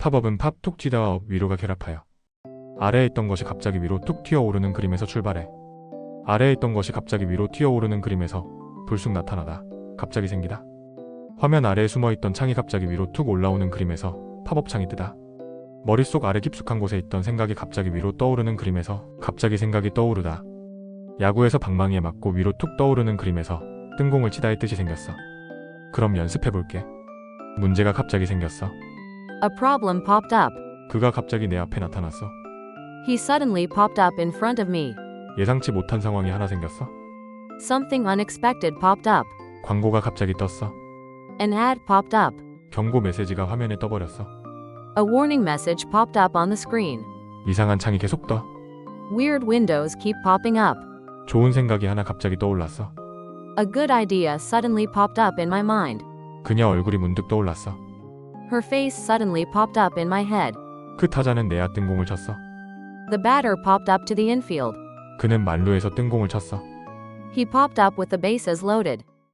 팝업은 팝 툭 튀다와 업 위로가 결합하여 아래에 있던 것이 갑자기 위로 툭 튀어오르는 그림에서 출발해. 아래에 있던 것이 갑자기 위로 튀어오르는 그림에서 불쑥 나타나다. 갑자기 생기다. 화면 아래에 숨어있던 창이 갑자기 위로 툭 올라오는 그림에서 팝업 창이 뜨다. 머릿속 아래 깊숙한 곳에 있던 생각이 갑자기 위로 떠오르는 그림에서 갑자기 생각이 떠오르다. 야구에서 방망이에 맞고 위로 툭 떠오르는 그림에서 뜬공을 치다의 뜻이 생겼어. 그럼 연습해볼게. 문제가 갑자기 생겼어 A problem popped up. 그가 갑자기 내 앞에 나타났어 He suddenly popped up in front of me. 예상치 못한 상황이 하나 생겼어 Something unexpected popped up. 광고가 갑자기 떴어 An ad popped up. 경고 메시지가 화면에 떠버렸어 A warning message popped up on the screen. 이상한 창이 계속 떠 Weird windows keep popping up. 좋은 생각이 하나 갑자기 떠올랐어 A good idea suddenly popped up in my mind. 그녀 얼굴이 문득 떠올랐어 Her face suddenly popped up in my head. 그 타자는 내야 뜬공을 쳤어 The batter popped up to the infield. 그는 만루에서 뜬공을 쳤어 He popped up with the bases loaded.